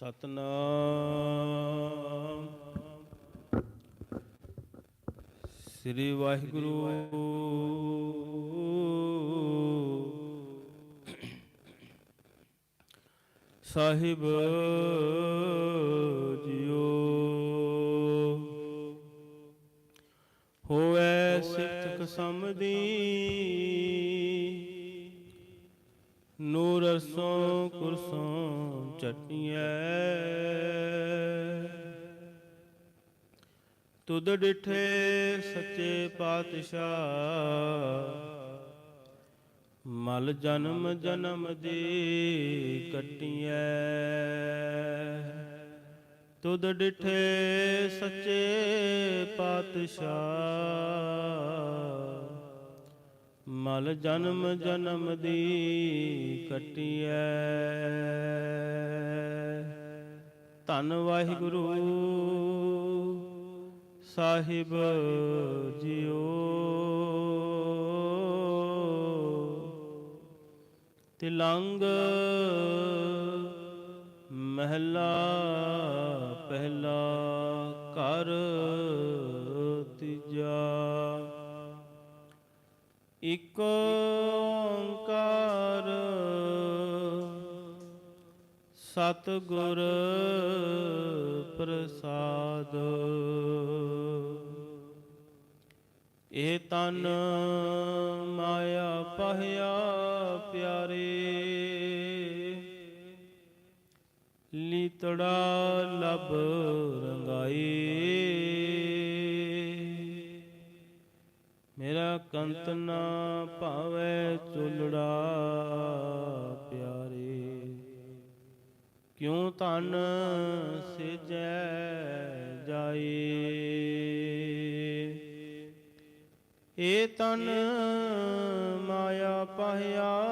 ਸਤਨਾਮ। ਸ੍ਰੀ ਵਾਹਿਗੁਰੂ। ਸਾਹਿਬ ਜੀਓ। ਹੋਵੇ ਸਿੱਖ ਸਮਦੀ ਨੂਰ ਅਰਸੋਂ ਕੁਰਸੋਂ ਚਟੀਐ। ਤੁਧ ਡਿਠੇ ਸੱਚੇ ਪਾਤਸ਼ਾਹ, ਮਲ ਜਨਮ ਜਨਮ ਦੀ ਕਟੀਐ। ਤੁਧ ਡਿਠੇ ਸੱਚੇ ਪਾਤਸ਼ਾਹ ਮਲ ਜਨਮ ਜਨਮ ਦੀ ਕਟੀਐ ਧੰਨ ਵਾਹਿਗੁਰੂ ਸਾਹਿਬ ਜੀਓ। ਤਿਲੰਗ ਮਹਿਲਾ ਪਹਿਲਾ ਕਰ ਇਕ ਓੰਕਾਰ। ਸਤਗੁਰ ਪ੍ਰਸਾਦ। ਇਹ ਤਨ ਮਾਇਆ ਪਹਿਆ ਪਿਆਰੇ। ਲੀਤੜਾ ਲਬ ਮੇਰਾ ਨਾ ਭਾਵੇ ਚੁਲੜਾ ਪਿਆਰੇ। ਕਿਉ ਧਨ ਸਿਜੈ ਜਾਏ? ਏ ਤਨ ਮਾਇਆ ਪਹਿਆ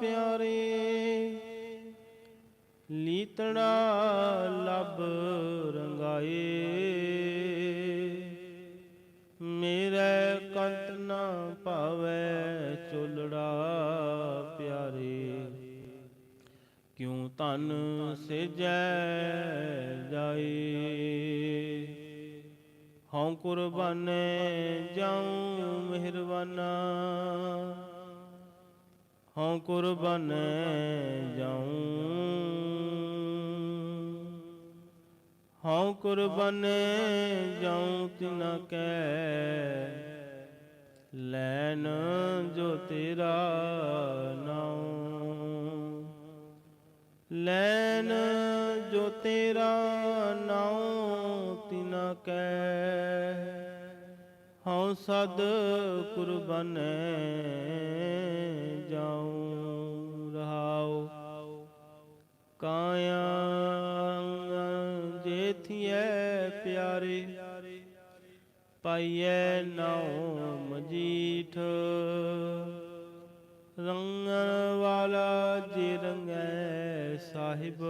ਪਿਆਰੇ, ਲੀਤੜਾ ਕਿਉ ਤਨ ਸਿਜੈ ਜਾਏ? ਹਉ ਕੁਰਬਾਨੇ ਜਾਉ ਮਿਹਰਬਾਨਾ। ਹਉ ਕੁਰਬਾਨੇ ਜਾਉ। ਹਉ ਕੁਰਬਾਨੇ ਜਾਉ ਤਿਨਾ ਕੈ। ਲੈਨ ਜੋ ਤੇਰਾ ਨਾਉ। ਲੈਨ ਜੋ ਤੇਰਾ ਨਾਉ ਤਿਨਾ ਕੈ। ਹਉ ਸਦ ਕੁਰਬਾਨੇ ਜਾਉ ਰਹਾਉ। ਕਾਇਆ ਜੇਥੀਐ ਪਿਆਰੇ, ਪਾਈਐ ਨਾਉ ਮਜੀਠ। ਰੰਗਣ ਵਾਲਾ ਜੀ ਰੰਗੈ ਸਾਹਿਬ।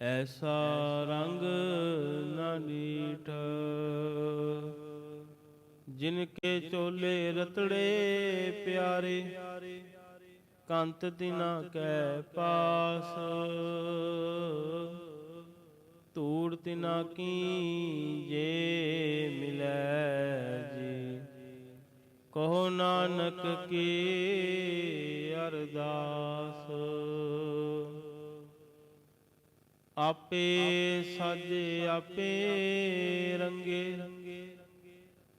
ਐਸਾ ਰੰਗ ਨਾ ਨੀਠ ਜਿਨ ਕੇ ਚੋਲੇ ਰਤੜੇ ਪਿਆਰੇ, ਕੰਤ ਤਿਨਾ ਕੈ ਪਾਸ। ਧੂੜ ਤਿਨਾ ਕੀ ਜੇ ਮਿਲੈ। ਕਹੋ ਨਾਨਕ ਕੀ ਅਰਦਾਸ। ਆਪੇ ਸਾਜੇ, ਆਪੇ ਰੰਗੇ,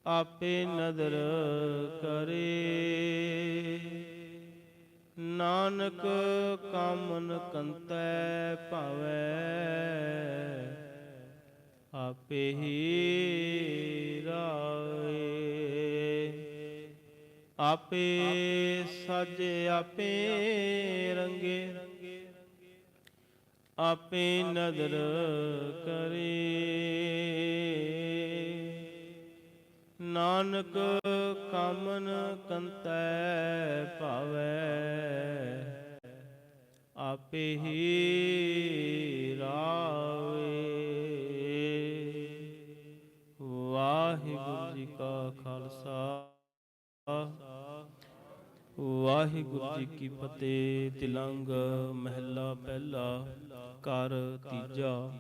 ਆਪੇ ਨਦਰ ਕਰੇ। ਨਾਨਕ ਕਾਮਨ ਕੰਤੈ ਭਾਵੈ, ਆਪੇ ਹੀ ਆਪੇ ਸਾਜੇ, ਆਪੇ ਰੰਗੇ। ਆਪੇ ਨਦਰ ਕਰੇ। ਨਾਨਕ ਕਾਮਨ ਕੰਤੈ ਭਾਵੈ, ਆਪੇ ਹੀ ਰਾਵੇ। ਵਾਹਿਗੁਰੂ ਜੀ ਕਾ ਵਾਹਿਗੁਰੂ ਜੀ ਕੀ ਫਤਿਹ, ਤਿਲੰਗ ਮਹਿਲਾ ਪਹਿਲਾ ਕਰ ਤੀਜਾ।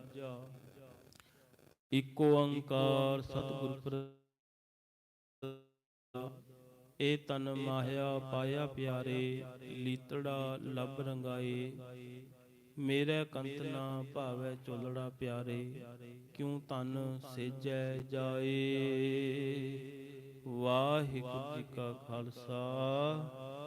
ਏਕੋ ਓੰਕਾਰ ਸਤਿਗੁਰ ਪ੍ਰਸਾਦ ਏ ਤਨ ਮਾਹਿਆ ਪਾਇਆ ਪਿਆਰੇ, ਲੀਤੜਾ ਲਬ ਰੰਗਾਏ। ਮੇਰੇ ਕੰਤ ਨਾ ਭਾਵੈ ਚੋਲੜਾ ਪਿਆਰੇ, ਕਿਉ ਤਨ ਸੇਜੈ ਜਾਏ। ਵਾਹਿਗੁਰੂ ਜੀ ਕਾ ਖਾਲਸਾ।